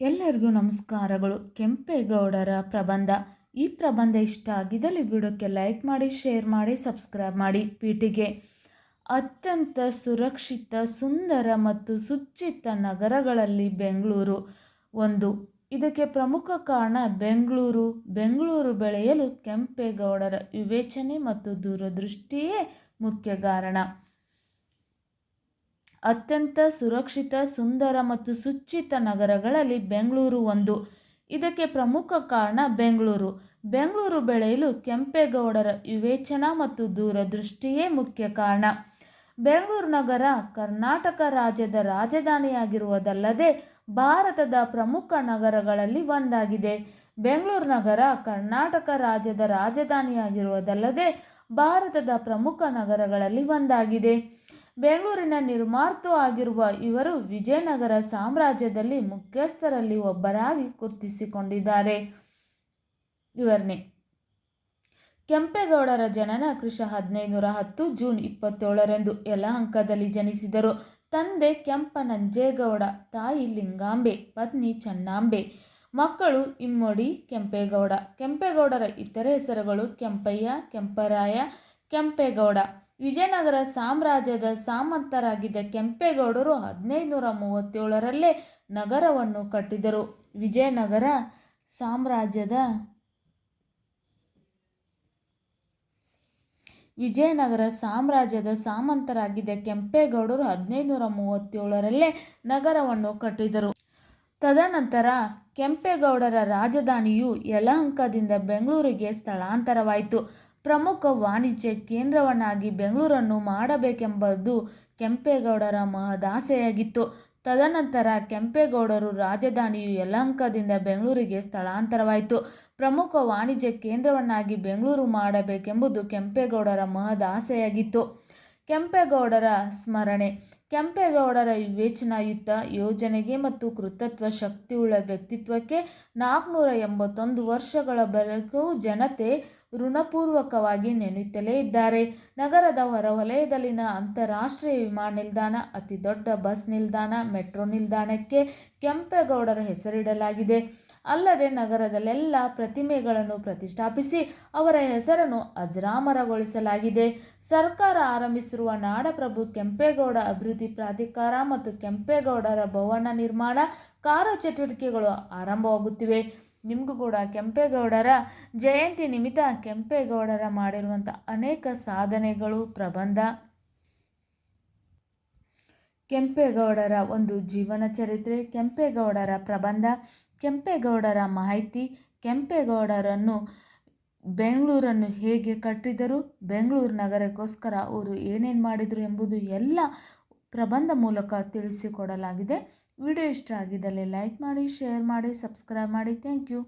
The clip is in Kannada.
ಎಲ್ಲರಿಗೂ ನಮಸ್ಕಾರಗಳು. ಕೆಂಪೇಗೌಡರ ಪ್ರಬಂಧ. ಈ ಪ್ರಬಂಧ ಇಷ್ಟ ಆಗಿದ್ದಲ್ಲಿ ವಿಡಿಯೋಕ್ಕೆ ಲೈಕ್ ಮಾಡಿ, ಶೇರ್ ಮಾಡಿ, ಸಬ್ಸ್ಕ್ರೈಬ್ ಮಾಡಿ ಪೀಠಿಗೆ. ಅತ್ಯಂತ ಸುರಕ್ಷಿತ, ಸುಂದರ ಮತ್ತು ಸುಚ್ಚಿತ ನಗರಗಳಲ್ಲಿ ಬೆಂಗಳೂರು ಒಂದು. ಇದಕ್ಕೆ ಪ್ರಮುಖ ಕಾರಣ ಬೆಂಗಳೂರು. ಬೆಂಗಳೂರು ಬೆಳೆಯಲು ಕೆಂಪೇಗೌಡರ ವಿವೇಚನೆ ಮತ್ತು ದೂರದೃಷ್ಟಿಯೇ ಮುಖ್ಯ ಕಾರಣ. ಅತ್ಯಂತ ಸುರಕ್ಷಿತ, ಸುಂದರ ಮತ್ತು ಸುಚ್ಚಿತ ನಗರಗಳಲ್ಲಿ ಬೆಂಗಳೂರು ಒಂದು. ಇದಕ್ಕೆ ಪ್ರಮುಖ ಕಾರಣ ಬೆಂಗಳೂರು. ಬೆಂಗಳೂರು ಬೆಳೆಯಲು ಕೆಂಪೇಗೌಡರ ವಿವೇಚನಾ ಮತ್ತು ದೂರದೃಷ್ಟಿಯೇ ಮುಖ್ಯ ಕಾರಣ. ಬೆಂಗಳೂರು ನಗರ ಕರ್ನಾಟಕ ರಾಜ್ಯದ ರಾಜಧಾನಿಯಾಗಿರುವುದಲ್ಲದೆ ಭಾರತದ ಪ್ರಮುಖ ನಗರಗಳಲ್ಲಿ ಒಂದಾಗಿದೆ. ಬೆಂಗಳೂರು ನಗರ ಕರ್ನಾಟಕ ರಾಜ್ಯದ ರಾಜಧಾನಿಯಾಗಿರುವುದಲ್ಲದೆ ಭಾರತದ ಪ್ರಮುಖ ನಗರಗಳಲ್ಲಿ ಒಂದಾಗಿದೆ. ಬೆಂಗಳೂರಿನ ನಿರ್ಮಾತೃ ಆಗಿರುವ ಇವರು ವಿಜಯನಗರ ಸಾಮ್ರಾಜ್ಯದಲ್ಲಿ ಮುಖ್ಯಸ್ಥರಲ್ಲಿ ಒಬ್ಬರಾಗಿ ಗುರುತಿಸಿಕೊಂಡಿದ್ದಾರೆ. ಇವರನ್ನೇ ಕೆಂಪೇಗೌಡರ ಜನನ ಕೃಷ ಹದಿನೈದುನೂರ ಹತ್ತು ಜೂನ್ ಇಪ್ಪತ್ತೇಳರಂದು ಯಲಹಂಕದಲ್ಲಿ ಜನಿಸಿದರು. ತಂದೆ ಕೆಂಪನಂಜೇಗೌಡ, ತಾಯಿ ಲಿಂಗಾಂಬೆ, ಪತ್ನಿ ಚನ್ನಾಂಬೆ, ಮಕ್ಕಳು ಇಮ್ಮಡಿ ಕೆಂಪೇಗೌಡ. ಕೆಂಪೇಗೌಡರ ಇತರ ಹೆಸರುಗಳು ಕೆಂಪಯ್ಯ, ಕೆಂಪರಾಯ, ಕೆಂಪೇಗೌಡ. ವಿಜಯನಗರ ಸಾಮ್ರಾಜ್ಯದ ಸಾಮಂತರಾಗಿದ್ದ ಕೆಂಪೇಗೌಡರು ಹದಿನೈದುನೂರ ಮೂವತ್ತೇಳರಲ್ಲೇ ನಗರವನ್ನು ಕಟ್ಟಿದರು. ವಿಜಯನಗರ ಸಾಮ್ರಾಜ್ಯದ ವಿಜಯನಗರ ಸಾಮ್ರಾಜ್ಯದ ಸಾಮಂತರಾಗಿದ್ದ ಕೆಂಪೇಗೌಡರು ಹದಿನೈದುನೂರ ಮೂವತ್ತೇಳರಲ್ಲೇ ನಗರವನ್ನು ಕಟ್ಟಿದರು. ತದನಂತರ ಕೆಂಪೇಗೌಡರ ರಾಜಧಾನಿಯು ಯಲಹಂಕದಿಂದ ಬೆಂಗಳೂರಿಗೆ ಸ್ಥಳಾಂತರವಾಯಿತು. ಪ್ರಮುಖ ವಾಣಿಜ್ಯ ಕೇಂದ್ರವನ್ನಾಗಿ ಬೆಂಗಳೂರನ್ನು ಮಾಡಬೇಕೆಂಬುದು ಕೆಂಪೇಗೌಡರ ಮಹದಾಸೆಯಾಗಿತ್ತು. ತದನಂತರ ಕೆಂಪೇಗೌಡರು ರಾಜಧಾನಿಯು ಯಲಹಂಕದಿಂದ ಬೆಂಗಳೂರಿಗೆ ಸ್ಥಳಾಂತರವಾಯಿತು. ಪ್ರಮುಖ ವಾಣಿಜ್ಯ ಕೇಂದ್ರವನ್ನಾಗಿ ಬೆಂಗಳೂರು ಮಾಡಬೇಕೆಂಬುದು ಕೆಂಪೇಗೌಡರ ಮಹದಾಸೆಯಾಗಿತ್ತು. ಕೆಂಪೇಗೌಡರ ಸ್ಮರಣೆ. ಕೆಂಪೇಗೌಡರ ವಿವೇಚನಾಯುತ ಯೋಜನೆಗೆ ಮತ್ತು ಕೃತತ್ವ ಶಕ್ತಿಯುಳ್ಳ ವ್ಯಕ್ತಿತ್ವಕ್ಕೆ ನಾಲ್ಕುನೂರ ಎಂಬತ್ತೊಂದು ವರ್ಷಗಳ ಬಳಿಕವೂ ಜನತೆ ಋಣಪೂರ್ವಕವಾಗಿ ನೆನೆಯುತ್ತಲೇ ಇದ್ದಾರೆ. ನಗರದ ಹೊರವಲಯದಲ್ಲಿನ ಅಂತಾರಾಷ್ಟ್ರೀಯ ವಿಮಾನ ನಿಲ್ದಾಣ ಅತಿ ದೊಡ್ಡ ಬಸ್ ನಿಲ್ದಾಣ, ಮೆಟ್ರೋ ನಿಲ್ದಾಣಕ್ಕೆ ಕೆಂಪೇಗೌಡರ ಹೆಸರಿಡಲಾಗಿದೆ. ಅಲ್ಲದೆ ನಗರದಲ್ಲೆಲ್ಲ ಪ್ರತಿಮೆಗಳನ್ನು ಪ್ರತಿಷ್ಠಾಪಿಸಿ ಅವರ ಹೆಸರನ್ನು ಅಜರಾಮರಗೊಳಿಸಲಾಗಿದೆ. ಸರ್ಕಾರ ಆರಂಭಿಸಿರುವ ನಾಡಪ್ರಭು ಕೆಂಪೇಗೌಡ ಅಭಿವೃದ್ಧಿ ಪ್ರಾಧಿಕಾರ ಮತ್ತು ಕೆಂಪೇಗೌಡರ ಭವನ ನಿರ್ಮಾಣ ಕಾರ್ಯಚಟುವಟಿಕೆಗಳು ಆರಂಭವಾಗುತ್ತಿವೆ. ನಿಮಗೂ ಕೂಡ ಕೆಂಪೇಗೌಡರ ಜಯಂತಿ ನಿಮಿತ್ತ ಕೆಂಪೇಗೌಡರ ಮಾಡಿರುವಂಥ ಅನೇಕ ಸಾಧನೆಗಳು ಪ್ರಬಂಧ. ಕೆಂಪೇಗೌಡರ ಒಂದು ಜೀವನ ಚರಿತ್ರೆ, ಕೆಂಪೇಗೌಡರ ಪ್ರಬಂಧ. ಕೆಂಪೇಗೌಡರ ಮಾಹಿತಿ ಕೆಂಪೇಗೌಡರನ್ನು ಬೆಂಗಳೂರನ್ನು ಹೇಗೆ ಕಟ್ಟಿದರು, ಬೆಂಗಳೂರು ನಗರಕ್ಕೋಸ್ಕರ ಅವರು ಏನೇನು ಮಾಡಿದರು ಎಂಬುದು ಎಲ್ಲ ಪ್ರಬಂಧ ಮೂಲಕ ತಿಳಿಸಿಕೊಡಲಾಗಿದೆ. ವಿಡಿಯೋ ಇಷ್ಟ ಆಗಿದ್ದಲ್ಲಿ ಲೈಕ್ ಮಾಡಿ, ಶೇರ್ ಮಾಡಿ, ಸಬ್ಸ್ಕ್ರೈಬ್ ಮಾಡಿ. Thank you.